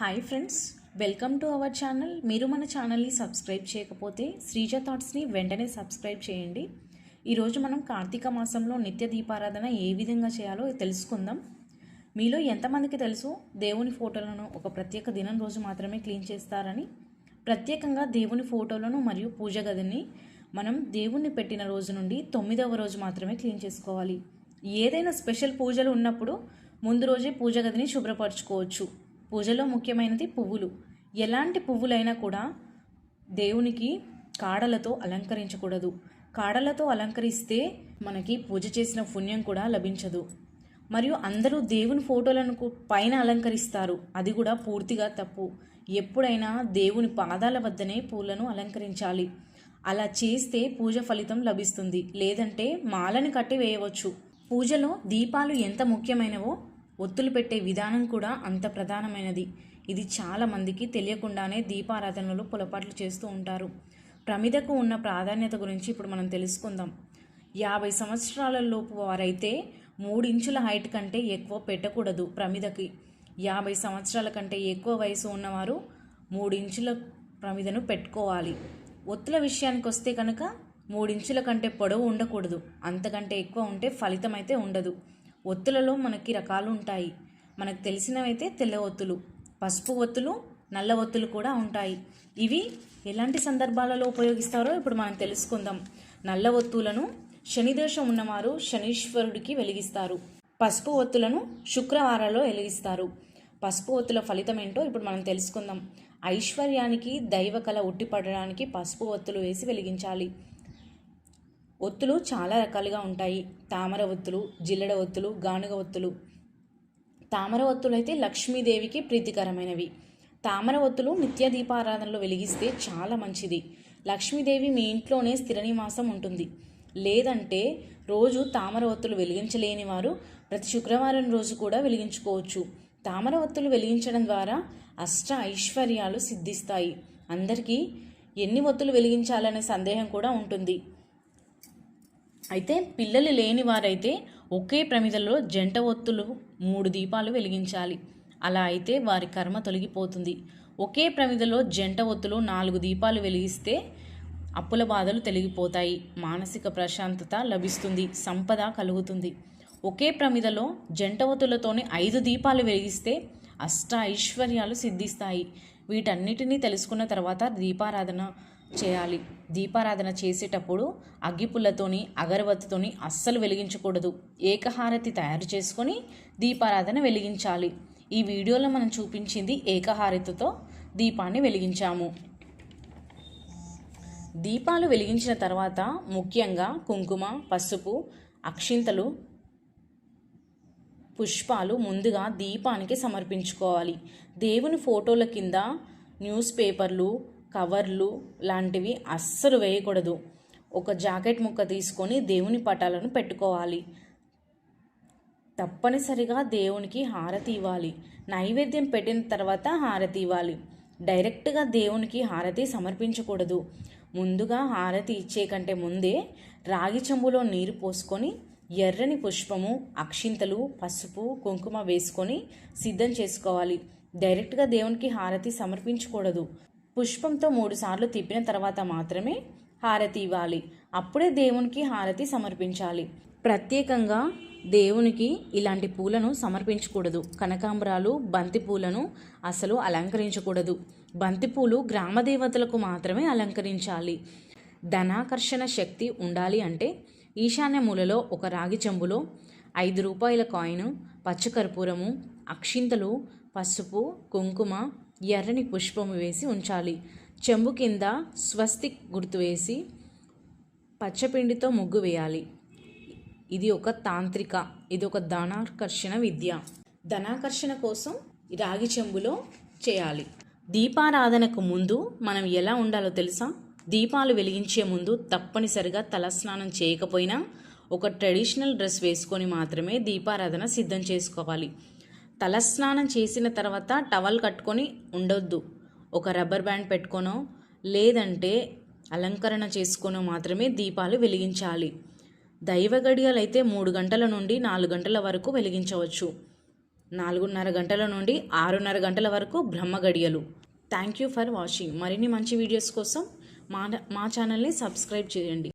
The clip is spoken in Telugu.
Hi friends welcome to our channel మీరు మన ఛానల్ని సబ్స్క్రైబ్ చేయకపోతే శ్రీజ థాట్స్ని వెంటనే సబ్స్క్రైబ్ చేయండి. ఈరోజు మనం కార్తీక మాసంలో నిత్య దీపారాధన ఏ విధంగా చేయాలో తెలుసుకుందాం. మీలో ఎంతమందికి తెలుసు? దేవుని ఫోటోలను ఒక ప్రత్యేక దినం రోజు మాత్రమే క్లీన్ చేస్తారని. ప్రత్యేకంగా దేవుని ఫోటోలను మరియు పూజ గదిని మనం దేవుణ్ణి పెట్టిన రోజు నుండి తొమ్మిదవ రోజు మాత్రమే క్లీన్ చేసుకోవాలి. ఏదైనా స్పెషల్ పూజలు ఉన్నప్పుడు ముందు రోజే పూజ గదిని శుభ్రపరచుకోవచ్చు. పూజలో ముఖ్యమైనది పువ్వులు. ఎలాంటి పువ్వులైనా కూడా దేవునికి కాడలతో అలంకరించకూడదు. కాడలతో అలంకరిస్తే మనకి పూజ చేసిన పుణ్యం కూడా లభించదు. మరియు అందరూ దేవుని ఫోటోలను పైన అలంకరిస్తారు. అది కూడా పూర్తిగా తప్పు. ఎప్పుడైనా దేవుని పాదాల వద్దనే పూలను అలంకరించాలి. అలా చేస్తే పూజ ఫలితం లభిస్తుంది. లేదంటే మాలని కట్టి వేయవచ్చు. పూజలో దీపాలు ఎంత ముఖ్యమైనవో ఒత్తులు పెట్టే విధానం కూడా అంత ప్రధానమైనది. ఇది చాలా మందికి తెలియకుండానే దీపారాధనలో పొలపాట్లు చేస్తూ ఉంటారు. ప్రమిదకు ఉన్న ప్రాధాన్యత గురించి ఇప్పుడు మనం తెలుసుకుందాం. యాభై సంవత్సరాల లోపు వారైతే మూడు ఇంచుల హైట్ కంటే ఎక్కువ పెట్టకూడదు ప్రమిదకి. యాభై సంవత్సరాల కంటే ఎక్కువ వయసు ఉన్నవారు మూడు ఇంచుల ప్రమిదను పెట్టుకోవాలి. ఒత్తుల విషయానికి వస్తే కనుక మూడించుల కంటే పొడవు ఉండకూడదు. అంతకంటే ఎక్కువ ఉంటే ఫలితం అయితే ఉండదు. ఒత్తులలో మనకి రకాలు ఉంటాయి మనకు తెలిసినవైతే తెల్ల ఒత్తులు పసుపు ఒత్తులు నల్ల ఒత్తులు కూడా ఉంటాయి. ఇవి ఎలాంటి సందర్భాలలో ఉపయోగిస్తారో ఇప్పుడు మనం తెలుసుకుందాం. నల్ల ఒత్తులను శనిదోషం ఉన్నవారు శనీశ్వరుడికి వెలిగిస్తారు. పసుపు ఒత్తులను శుక్రవారాల్లో వెలిగిస్తారు. పసుపు ఒత్తుల ఫలితం ఏంటో ఇప్పుడు మనం తెలుసుకుందాం. ఐశ్వర్యానికి దైవ కళ ఉట్టిపడడానికి పసుపు ఒత్తులు వేసి వెలిగించాలి. ఒత్తులు చాలా రకాలుగా ఉంటాయి. తామర ఒత్తులు జిల్లెడ ఒత్తులు గానుగ ఒత్తులు. తామర ఒత్తులు అయితే లక్ష్మీదేవికి ప్రీతికరమైనవి. తామర ఒత్తులు నిత్య దీపారాధనలో వెలిగిస్తే చాలా మంచిది. లక్ష్మీదేవి మీ ఇంట్లోనే స్థిర నివాసం ఉంటుంది. లేదంటే రోజు తామర ఒత్తులు వెలిగించలేని వారు ప్రతి శుక్రవారం రోజు కూడా వెలిగించుకోవచ్చు. తామర ఒత్తులు వెలిగించడం ద్వారా అష్ట ఐశ్వర్యాలు సిద్ధిస్తాయి. అందరికీ ఎన్ని ఒత్తులు వెలిగించాలనే సందేహం కూడా ఉంటుంది. అయితే పిల్లలు లేని వారైతే ఒకే ప్రమిదలో జంట ఒత్తులు మూడు దీపాలు వెలిగించాలి. అలా అయితే వారి కర్మ తొలగిపోతుంది. ఒకే ప్రమిదలో జంట ఒత్తులు నాలుగు దీపాలు వెలిగిస్తే అప్పుల బాధలు తొలగిపోతాయి. మానసిక ప్రశాంతత లభిస్తుంది. సంపద కలుగుతుంది. ఒకే ప్రమిదలో జంట ఒత్తులతోనే ఐదు దీపాలు వెలిగిస్తే అష్ట ఐశ్వర్యాలు సిద్ధిస్తాయి. వీటన్నిటినీ తెలుసుకున్న తర్వాత దీపారాధన చేయాలి. దీపారాధన చేసేటప్పుడు అగ్గిపుల్లతోని అగరబత్తితోని అస్సలు వెలిగించకూడదు. ఏకహారతి తయారు చేసుకొని దీపారాధన వెలిగించాలి. ఈ వీడియోలో మనం చూపించింది ఏకహారతితో దీపాన్ని వెలిగించాము. దీపాలు వెలిగించిన తర్వాత ముఖ్యంగా కుంకుమ పసుపు అక్షింతలు పుష్పాలు ముందుగా దీపానికి సమర్పించుకోవాలి. దేవుని ఫోటోల కింద న్యూస్ పేపర్లు కవర్లు లాంటివి అస్సలు వేయకూడదు. ఒక జాకెట్ ముక్క తీసుకొని దేవుని పటాలను పెట్టుకోవాలి. తప్పనిసరిగా దేవునికి హారతి ఇవ్వాలి. నైవేద్యం పెట్టిన తర్వాత హారతి ఇవ్వాలి. డైరెక్ట్గా దేవునికి హారతి సమర్పించకూడదు. ముందుగా హారతి ఇచ్చే కంటే ముందే రాగి చెంబులో నీరు పోసుకొని ఎర్రని పుష్పము అక్షింతలు పసుపు కుంకుమ వేసుకొని సిద్ధం చేసుకోవాలి. డైరెక్ట్గా దేవునికి హారతి సమర్పించకూడదు. పుష్పంతో మూడుసార్లు తిప్పిన తర్వాత మాత్రమే హారతి ఇవ్వాలి. అప్పుడే దేవునికి హారతి సమర్పించాలి. ప్రత్యేకంగా దేవునికి ఇలాంటి పూలను సమర్పించకూడదు. కనకాంబరాలు బంతి పూలను అసలు అలంకరించకూడదు. బంతిపూలు గ్రామదేవతలకు మాత్రమే అలంకరించాలి. ధనాకర్షణ శక్తి ఉండాలి అంటే ఈశాన్య మూలలో ఒక రాగి చెంబులో ఐదు రూపాయల కాయిన్ పచ్చకర్పూరము అక్షింతలు పసుపు కుంకుమ ఎర్రని పుష్పము వేసి ఉంచాలి. చెంబు కింద స్వస్తిక్ గుర్తు వేసి పచ్చపిండితో ముగ్గు వేయాలి. ఇది ఒక తాంత్రిక ఇది ఒక ధనాకర్షణ విద్య. ధనాకర్షణ కోసం రాగి చెంబులో చేయాలి. దీపారాధనకు ముందు మనం ఎలా ఉండాలో తెలుసా? దీపాలు వెలిగించే ముందు తప్పనిసరిగా తలస్నానం చేయకపోయినా ఒక ట్రెడిషనల్ డ్రెస్ వేసుకొని మాత్రమే దీపారాధన సిద్ధం చేసుకోవాలి. తలస్నానం చేసిన తర్వాత టవల్ కట్టుకొని ఉండొద్దు. ఒక రబ్బర్ బ్యాండ్ పెట్టుకొనో లేదంటే అలంకరణ చేసుకొనో మాత్రమే దీపాలు వెలిగించాలి. దైవ గడియలైతే మూడు గంటల నుండి నాలుగు గంటల వరకు వెలిగించవచ్చు. నాలుగున్నర గంటల నుండి ఆరున్నర గంటల వరకు బ్రహ్మ గడియలు. థ్యాంక్ యూ ఫర్ వాచింగ్ మరిన్ని మంచి వీడియోస్ కోసం మా మా ఛానల్ని సబ్స్క్రైబ్ చేయండి.